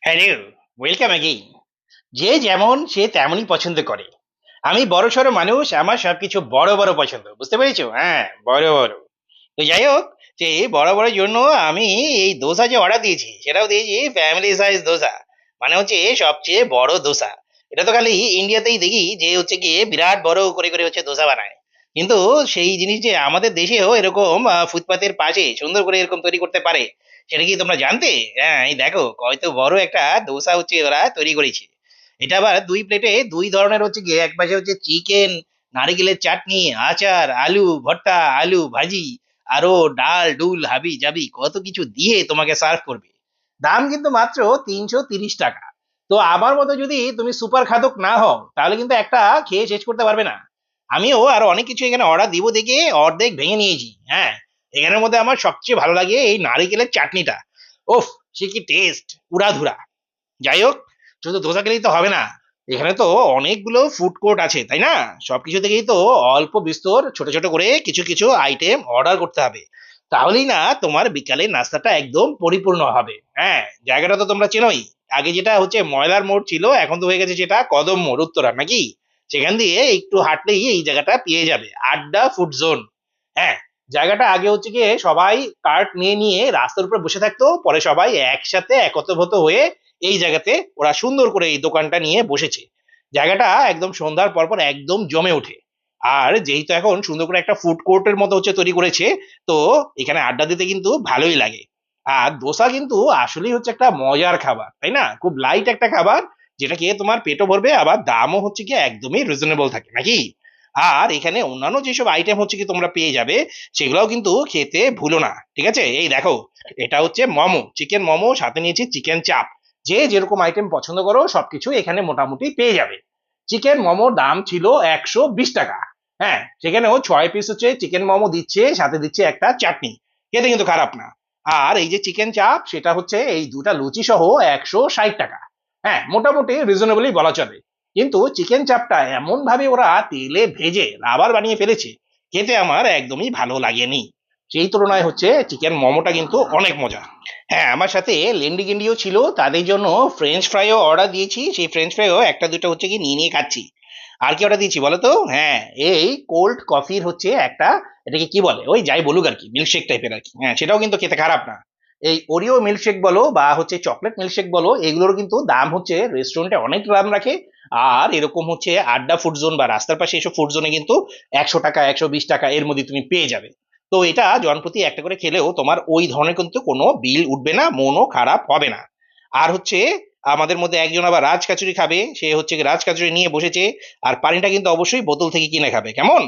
Hello welcome again যে যেমন সে তেমনই পছন্দ করে। আমি বড় সড়ো মানুষ, আমার সবকিছু বড় বড় পছন্দ, বুঝতে পেরেছ? হ্যাঁ বড় বড়। তো যাই হোক, যে বড় বড় জন্য আমি এই দোসা যে অর্ডার দিয়েছি, সেটাও দিয়েছি ফ্যামিলি সাইজ দোসা। মানে হচ্ছে সবচেয়ে বড় দোসা। এটা তো খালি ইন্ডিয়াতেই দেখি যে হচ্ছে গিয়ে বিরাট বড় করে করে হচ্ছে দোসা বানায়। কিন্তু সেই জিনিস যে আমাদের দেশেও এরকম ফুটপাতের পাশে সুন্দর করে এরকম তৈরি করতে পারে, সেটা কি তোমরা জানতে? হ্যাঁ এই দেখো কত বড় একটা দোসা হচ্ছে ওরা তৈরি করেছে। এটা আবার দুই প্লেটে দুই ধরনের হচ্ছে গিয়ে, এক পাশে হচ্ছে চিকেন নারিকেলের চাটনি, আচার, আলু, ভর্তা, আলু ভাজি, আরও ডাল ডুল হাবি জাবি, কত কিছু দিয়ে তোমাকে সার্ভ করবে। দাম কিন্তু মাত্র তিনশো তিরিশ টাকা। তো আমার মতো যদি তুমি সুপার খাদক না হও, তাহলে কিন্তু একটা খেয়ে শেষ করতে পারবে না। আমিও আরও অনেক কিছু এখানে অর্ডার দিব দেখে অর্ধেক ভেঙে নিয়েছি হ্যাঁ? এখানের মধ্যে আমার সবচেয়ে ভালো লাগে এই নারিকেলের চাটনিটা। ওফ সে কি টেস্ট উড়াধুরা। যাই হোক শুধু ধোসা খেলেই তো হবে না। এখানে তো অনেকগুলো ফুড কোর্ট আছে, তাই না? সবকিছু থেকেই তো অল্প বিস্তর ছোট ছোট করে কিছু কিছু আইটেম অর্ডার করতে হবে। তাহলেই না তোমার বিকালের নাস্তাটা একদম পরিপূর্ণ হবে হ্যাঁ? জায়গাটা তো তোমরা চেনোই। আগে যেটা হচ্ছে ময়লার মোড় ছিল, এখন তো হয়ে গেছে যেটা কদম মোড়, উত্তরা, নাকি? সেখান দিয়ে একটু হাঁটলেই এই জায়গাটা পেয়ে যাবে। আড্ডা ফুড জোন হ্যাঁ জায়গাটা আগে হচ্ছে গিয়ে সবাই কার্ট নিয়ে নিয়ে রাস্তার উপরে বসে থাকতো, পরে সবাই একসাথে একত্রভূত হয়ে এই জায়গাতে ওরা সুন্দর করে এই দোকানটা নিয়ে বসেছে। জায়গাটা একদম সন্ধ্যার পর পর একদম জমে ওঠে। আর যেহেতু এখন সুন্দর করে একটা ফুড কোর্টের মতো হচ্ছে তৈরি করেছে, তো এখানে আড্ডা দিতে কিন্তু ভালোই লাগে। আর দোসা কিন্তু আসলেই হচ্ছে একটা মজার খাবার, তাই না? খুব লাইট একটা খাবার যেটা খেয়ে তোমার পেটও ভরবে, আবার দামও হচ্ছে কি একদমই রিজনেবল থাকে, নাকি? আর এখানে অন্যান্য যেসব আইটেম হচ্ছে কি তোমরা পেয়ে যাবে, সেগুলোও কিন্তু খেতে ভুলো না, ঠিক আছে? এই দেখো, এটা হচ্ছে মোমো চিকেন মোমো, সাথে নিয়েছি চিকেন চাপ যে যেরকম আইটেম পছন্দ করো, সবকিছু এখানে মোটামুটি পেয়ে যাবে। চিকেন মোমোর দাম ছিল একশো বিশ টাকা হ্যাঁ? সেখানেও ছয় পিস হচ্ছে চিকেন মোমো দিচ্ছে, সাথে দিচ্ছে একটা চাটনি, খেতে কিন্তু খারাপ না। আর এই যে চিকেন চাপ সেটা হচ্ছে এই দুটা লুচি সহ একশো ষাট টাকা। হ্যাঁ মোটামুটি রিজনেবলই বলা চলে। কিন্তু চিকেন চাপটা এমন ভাবে ওরা তেলে ভেজে রাবার বানিয়ে ফেলেছে, খেতে আমার একদমই ভালো লাগেনি। সেই তুলনায় হচ্ছে চিকেন মোমোটা কিন্তু অনেক মজা। হ্যাঁ আমার সাথে লেন্ডি গেন্ডিও ছিল, তাদের জন্য ফ্রেঞ্চ ফ্রাইও অর্ডার দিয়েছি। সেই ফ্রেঞ্চ ফ্রাইও একটা দুটো হচ্ছে কি নিয়ে নিয়ে খাচ্ছি। আর কি অর্ডার দিয়েছি বলো তো? হ্যাঁ এই কোল্ড কফির হচ্ছে একটা, এটাকে কি বলে? ওই যাই বলুক আর কি মিল্কশেক টাইপের আর কি। হ্যাঁ সেটাও কিন্তু খেতে খারাপ না। এই ওরিও মিল্কশেক বলো বা হচ্ছে চকলেট মিল্কশেক বলো, এগুলোর কিন্তু দাম হচ্ছে রেস্টুরেন্টে অনেক দাম রাখে। আর এরকম হচ্ছে আড্ডা ফুড জোন বা রাস্তার পাশে এসব ফুড জোনে কিন্তু একশো টাকা, একশো বিশ টাকা এর মধ্যে তুমি পেয়ে যাবে। তো এটা জনপ্রতি একটা করে খেলেও তোমার ওই ধরনের কিন্তু কোনো বিল উঠবে না, মনও খারাপ হবে না। আর হচ্ছে আমাদের মধ্যে একজন আবার রাজ কাচুরি খাবে, সে হচ্ছে রাজ কাচুরি নিয়ে বসেছে, আর পানিটা কিন্তু অবশ্যই বোতল থেকে কিনে খাবে, কেমন?